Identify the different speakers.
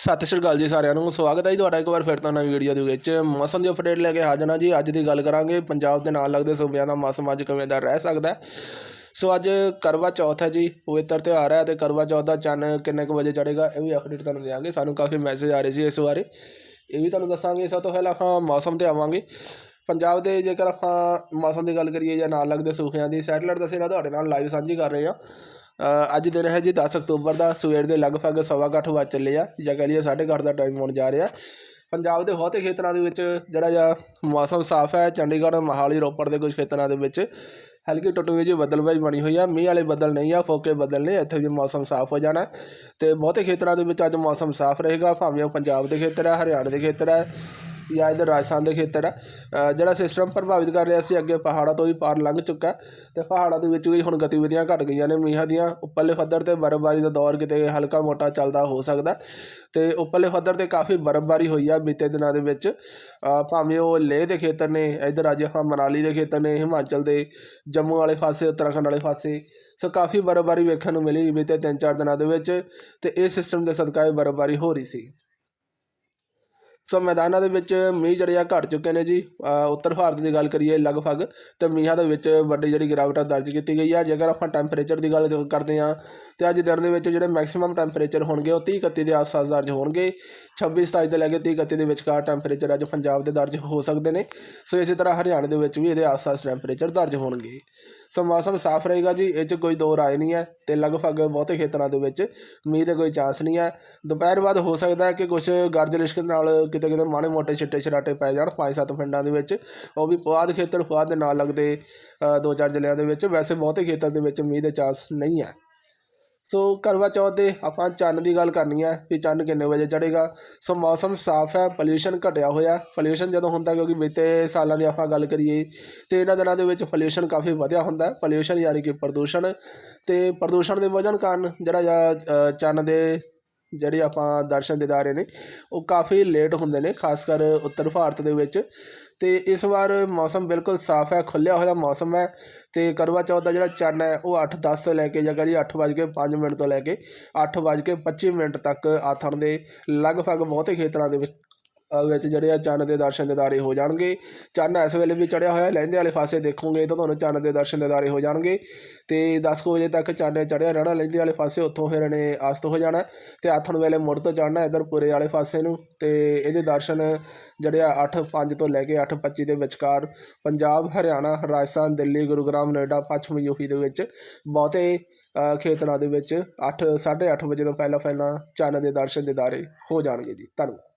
Speaker 1: ਸਤਿ ਸ਼੍ਰੀ ਅਕਾਲ ਜੀ ਸਾਰਿਆਂ ਨੂੰ, ਸਵਾਗਤ ਹੈ ਜੀ ਤੁਹਾਡਾ ਇੱਕ ਵਾਰ ਫਿਰ ਤੋਂ ਨਵੀਂ ਵੀਡੀਓ ਦੇ ਵਿੱਚ। ਮੌਸਮ ਦੀ ਅਪਡੇਟ ਲੈ ਕੇ ਹਾਜ਼ਰ ਹਾਂ ਜੀ, ਅੱਜ ਦੀ ਗੱਲ ਕਰਾਂਗੇ, ਪੰਜਾਬ ਦੇ ਨਾਲ ਲੱਗਦੇ ਸੂਬਿਆਂ ਦਾ ਮੌਸਮ ਅੱਜ ਕਿਵੇਂ ਦਾ ਰਹਿ ਸਕਦਾ ਸੋ ਅੱਜ ਕਰਵਾ ਚੌਥ ਹੈ ਜੀ, ਪਵਿੱਤਰ ਤਿਉਹਾਰ ਹੈ ਤੇ ਕਰਵਾ ਚੌਥ ਦਾ ਚੰਨ ਕਿੰਨੇ ਕੁ ਵਜੇ ਚੜੇਗਾ ਇਹ ਵੀ ਅਪਡੇਟ ਤੁਹਾਨੂੰ ਦੇਵਾਂਗੇ ਸਾਨੂੰ ਕਾਫੀ ਮੈਸੇਜ ਆ ਰਹੇ ਸੀ ਇਸ ਬਾਰੇ, ਇਹ ਵੀ ਤੁਹਾਨੂੰ ਦੱਸਾਂਗੇ। ਸਭ ਤੋਂ ਪਹਿਲਾਂ ਆਪਾਂ ਮੌਸਮ ਤੇ ਆਵਾਂਗੇ। ਪੰਜਾਬ ਦੇ ਜੇਕਰ ਆਪਾਂ ਮੌਸਮ ਦੀ ਗੱਲ ਕਰੀਏ ਜਾਂ ਨਾਲ ਲੱਗਦੇ ਸੂਬਿਆਂ ਦੀ, ਸੈਟਲਾਈਟ ਦੱਸੇ ਨਾ, ਤੁਹਾਡੇ ਨਾਲ ਲਾਈਵ ਸਾਂਝੀ ਕਰ ਰਹੇ ਹਾਂ। ਅੱਜ ਦਿਨ ਹੈ ਜੀ 10 ਅਕਤੂਬਰ ਦਾ, ਸਵੇਰ ਦੇ ਲਗਭਗ ਸਵਾ ਕੁ ਅੱਠ ਚੱਲੇ ਆ। ਜਾਂ ਕਹ ਲਈਏ ਸਾਢੇ ਕੁ ਅੱਠ ਦਾ ਟਾਈਮ ਹੋਣ ਜਾ ਰਿਹਾ। ਪੰਜਾਬ ਦੇ ਬਹੁਤੇ ਖੇਤਰਾਂ ਦੇ ਵਿੱਚ ਜਿਹੜਾ ਜਿਹਾ ਮੌਸਮ ਸਾਫ਼ ਹੈ, ਚੰਡੀਗੜ੍ਹ, ਮੋਹਾਲੀ, ਰੋਪੜ ਦੇ ਕੁਝ ਖੇਤਰਾਂ ਦੇ ਵਿੱਚ ਹਲਕੀ ਟੁੱਟਵੀਂ ਜਿਹੀ ਬੱਦਲਬਾਈ ਬਣੀ ਹੋਈ ਆ। ਮੀਂਹ ਵਾਲੇ ਬੱਦਲ ਨਹੀਂ ਆ, ਫੋਕੇ ਬੱਦਲ ਨੇ, ਇੱਥੇ ਵੀ ਮੌਸਮ ਸਾਫ਼ ਹੋ ਜਾਣਾ। ਤੇ ਬਹੁਤੇ ਖੇਤਰਾਂ ਦੇ ਵਿੱਚ ਅੱਜ ਮੌਸਮ ਸਾਫ਼ ਰਹੇਗਾ। ਭਾਵੇਂ ਉਹ ਪੰਜਾਬ ਦੇ ਖੇਤਰ ਹੈ ਹਰਿਆਣਾ ਦੇ ਖੇਤਰ ਹੈ ਜਾਂ ਇੱਧਰ ਰਾਜਸਥਾਨ ਦੇ ਖੇਤਰ ਹੈ ਜਿਹੜਾ ਸਿਸਟਮ ਪ੍ਰਭਾਵਿਤ ਕਰ ਰਿਹਾ ਸੀ, ਅੱਗੇ ਪਹਾੜਾਂ ਤੋਂ ਵੀ ਪਾਰ ਲੰਘ ਚੁੱਕਾ ਤੇ ਪਹਾੜਾਂ ਦੇ ਵਿੱਚ ਵੀ ਹੁਣ ਗਤੀਵਿਧੀਆਂ ਘਟ ਗਈਆਂ ਨੇ, ਮੀਂਹਾਂ ਦੀਆਂ ਉੱਪਰਲੇ ਪੱਧਰ ਤੇ ਬਰਫ਼ਬਾਰੀ ਦਾ ਦੌਰ ਕਿਤੇ ਹਲਕਾ ਮੋਟਾ ਚੱਲਦਾ ਹੋ ਸਕਦਾ ਤੇ ਉੱਪਰਲੇ ਪੱਧਰ ਤੇ ਕਾਫੀ ਬਰਫ਼ਬਾਰੀ ਹੋਈ ਆ ਬੀਤੇ ਦਿਨਾਂ ਦੇ ਵਿੱਚ। ਭਾਵੇਂ ਉਹ ਲੇਹ ਦੇ ਖੇਤਰ ਨੇ, ਇੱਧਰ ਅੱਜ ਆਪਾਂ ਮਨਾਲੀ ਦੇ ਖੇਤਰ ਨੇ, ਹਿਮਾਚਲ ਦੇ, ਜੰਮੂ ਵਾਲੇ ਪਾਸੇ, ਉੱਤਰਾਖੰਡ ਵਾਲੇ ਪਾਸੇ, ਸੋ ਕਾਫੀ ਬਰਫ਼ਬਾਰੀ ਵੇਖਣ ਨੂੰ ਮਿਲੀ ਬੀਤੇ ਤਿੰਨ ਚਾਰ ਦਿਨਾਂ ਦੇ ਵਿੱਚ ਤੇ ਇਹ ਸਿਸਟਮ ਦੇ ਸਦਕਾ ਇਹ ਬਰਫ਼ਬਾਰੀ ਹੋ ਰਹੀ ਸੀ। ਸੋ ਮੈਦਾਨਾਂ ਦੇ ਵਿੱਚ ਮੀਂਹ ਜਿਹੜੇ ਆ ਘਟ ਚੁੱਕੇ ਨੇ ਜੀ। ਉੱਤਰ ਭਾਰਤ ਦੀ ਗੱਲ ਕਰੀਏ ਲਗਭਗ, ਤੇ ਮੀਂਹਾਂ ਦੇ ਵਿੱਚ ਵੱਡੀ ਜਿਹੜੀ ਗਿਰਾਵਟ ਆ ਦਰਜ ਕੀਤੀ ਗਈ ਆ। ਜੇਕਰ ਆਪਾਂ ਟੈਂਪਰੇਚਰ ਦੀ ਗੱਲ ਕਰਦੇ ਹਾਂ ਤੇ ਅੱਜ ਦਿਨ ਦੇ ਵਿੱਚ ਜਿਹੜੇ ਮੈਕਸਿਮਮ ਟੈਂਪਰੇਚਰ ਹੋਣਗੇ ਉਹ 30 31 ਦੇ ਆਸ-ਪਾਸ ਦਰਜ ਹੋਣਗੇ। 26 27 ਤੋਂ ਲੈ ਕੇ 30 31 ਦੇ ਵਿਚਕਾਰ ਟੈਂਪਰੇਚਰ ਅੱਜ ਪੰਜਾਬ ਦੇ ਦਰਜ ਹੋ ਸਕਦੇ ਨੇ। ਸੋ ਇਸੇ ਤਰ੍ਹਾਂ ਹਰਿਆਣਾ ਦੇ ਵਿੱਚ ਵੀ ਇਹਦੇ ਆਸ-ਪਾਸ ਟੈਂਪਰੇਚਰ ਦਰਜ ਹੋਣਗੇ। ਸੋ ਮੌਸਮ ਸਾਫ਼ ਰਹੇਗਾ ਜੀ, ਇਹ 'ਚ ਕੋਈ ਦੋ ਰਾਏ ਨਹੀਂ ਹੈ ਤੇ ਲਗਭਗ ਬਹੁਤੇ ਖੇਤਰਾਂ ਦੇ ਵਿੱਚ ਮੀਂਹ ਦੇ ਕੋਈ ਚਾਂਸ ਨਹੀਂ ਹੈ। ਦੁਪਹਿਰ ਬਾਅਦ ਹੋ ਸਕਦਾ ਹੈ ਕਿ ਕੁਝ ਗਰਜ ਲਿਸ਼ਕ ਨਾਲ ਕਿਤੇ ਕਿਤੇ ਮਾੜੇ ਮੋਟੇ ਛਿੱਟੇ ਛਰਾਟੇ ਪੈ ਜਾਣ ਪੰਜ ਸੱਤ ਪਿੰਡਾਂ ਦੇ ਵਿੱਚ। ਉਹ ਵੀ ਪੁਆਧ ਖੇਤਰ, ਪੁਆਧ ਦੇ ਨਾਲ ਲੱਗਦੇ ਦੋ ਚਾਰ ਜ਼ਿਲ੍ਹਿਆਂ ਦੇ ਵਿੱਚ। ਵੈਸੇ ਬਹੁਤੇ ਖੇਤਰ ਦੇ ਵਿੱਚ ਮੀਂਹ ਦੇ ਚਾਂਸ ਨਹੀਂ ਹੈ। ਸੋ ਕਰਵਾ ਚੌਥ 'ਤੇ ਆਪਾਂ ਚੰਨ ਦੀ ਗੱਲ ਕਰਨੀ ਹੈ ਕਿ ਚੰਨ ਕਿੰਨੇ ਵਜੇ ਚੜੇਗਾ ਸੋ ਮੌਸਮ ਸਾਫ਼ ਹੈ ਪੋਲਿਊਸ਼ਨ ਘਟਿਆ ਹੋਇਆ। ਪੋਲਿਊਸ਼ਨ ਜਦੋਂ ਹੁੰਦਾ ਕਿਉਂਕਿ ਬੀਤੇ ਸਾਲਾਂ ਦੀ ਆਪਾਂ ਗੱਲ ਕਰੀਏ ਤੇ ਇਹਨਾਂ ਦਿਨਾਂ ਦੇ ਵਿੱਚ ਪੋਲਿਊਸ਼ਨ ਕਾਫੀ ਵਧਿਆ ਹੁੰਦਾ ਪੋਲਿਊਸ਼ਨ ਯਾਨੀ ਕਿ ਪ੍ਰਦੂਸ਼ਣ ਤੇ ਪ੍ਰਦੂਸ਼ਣ ਦੇ ਵਜਨ ਕਾਰਨ ਜਿਹੜਾ ਜਾਂ ਚੰਨ ਦੇ ਜਿਹੜੇ ਆਪਾਂ ਦਰਸ਼ਨ ਦਿਦਾਰੇ ਨੇ, ਉਹ ਕਾਫੀ ਲੇਟ ਹੁੰਦੇ ਨੇ ਖਾਸ ਕਰ ਉੱਤਰ ਭਾਰਤ ਦੇ ਵਿੱਚ। ਤੇ ਇਸ ਵਾਰ ਮੌਸਮ ਬਿਲਕੁਲ ਸਾਫ਼ ਹੈ ਖੁੱਲਿਆ ਹੋਇਆ ਮੌਸਮ ਹੈ ਤੇ ਕਰਵਾ ਚੌਥ ਦਾ ਜਿਹੜਾ ਚੰਨ ਹੈ, ਉਹ 8:10 ਤੋਂ ਲੈ ਕੇ ਜਾਂ ਕਰੀ 8:05 ਮਿੰਟ ਤੋਂ ਲੈ ਕੇ 8:25 ਮਿੰਟ ਤੱਕ ਆਥਣ ਦੇ ਲਗਭਗ ਬਹੁਤੇ ਖੇਤਰਾਂ ਦੇ ਵਿੱਚ ਵਿੱਚ ਜਿਹੜੇ ਆ ਚੰਨ ਦੇ ਦਰਸ਼ਨ ਦਿਦਾਰੇ ਹੋ ਜਾਣਗੇ। ਚੰਨ ਇਸ ਵੇਲੇ ਵੀ ਚੜਿਆ ਹੋਇਆ, ਲਹਿੰਦੇ ਵਾਲੇ ਪਾਸੇ ਦੇਖੋਗੇ ਤਾਂ ਤੁਹਾਨੂੰ ਚੰਨ ਦੇ ਦਰਸ਼ਨ ਦਿਦਾਰੇ ਹੋ ਜਾਣਗੇ। ਤੇ 10 ਕੁ ਵਜੇ ਤੱਕ ਚੰਨ ਚੜਿਆ ਰਹਿਣਾ, ਲਹਿੰਦੇ ਵਾਲੇ ਪਾਸੇ ਉੱਥੋਂ ਫਿਰ ਇਹਨੇ ਅਸਤ ਹੋ ਜਾਣਾ ਤੇ ਆਥਣ ਵੇਲੇ ਮੁੜ ਤੋਂ ਚੜਨਾ ਇਧਰ ਪੁਰੇ ਵਾਲੇ ਪਾਸੇ ਨੂੰ। ਤੇ ਇਹਦੇ ਦਰਸ਼ਨ ਜਿਹੜੇ ਆ 8:05 ਤੋਂ ਲੈ ਕੇ 8:25 ਦੇ ਵਿਚਕਾਰ ਪੰਜਾਬ, ਹਰਿਆਣਾ, ਰਾਜਸਥਾਨ, ਦਿੱਲੀ, ਗੁਰੂਗ੍ਰਾਮ ਨੋਇਡਾ ਪੱਛਮ, ਯੂਪੀ ਦੇ ਵਿੱਚ ਬਹੁਤੇ ਖੇਤਰਾਂ ਦੇ ਵਿੱਚ 8 8:30 ਵਜੇ ਤੋਂ ਪਹਿਲਾਂ ਪਹਿਲਾਂ ਚੰਨ ਦੇ ਦਰਸ਼ਨ ਦਿਦਾਰੇ ਹੋ ਜਾਣਗੇ ਜੀ। ਧੰਨਵਾਦ।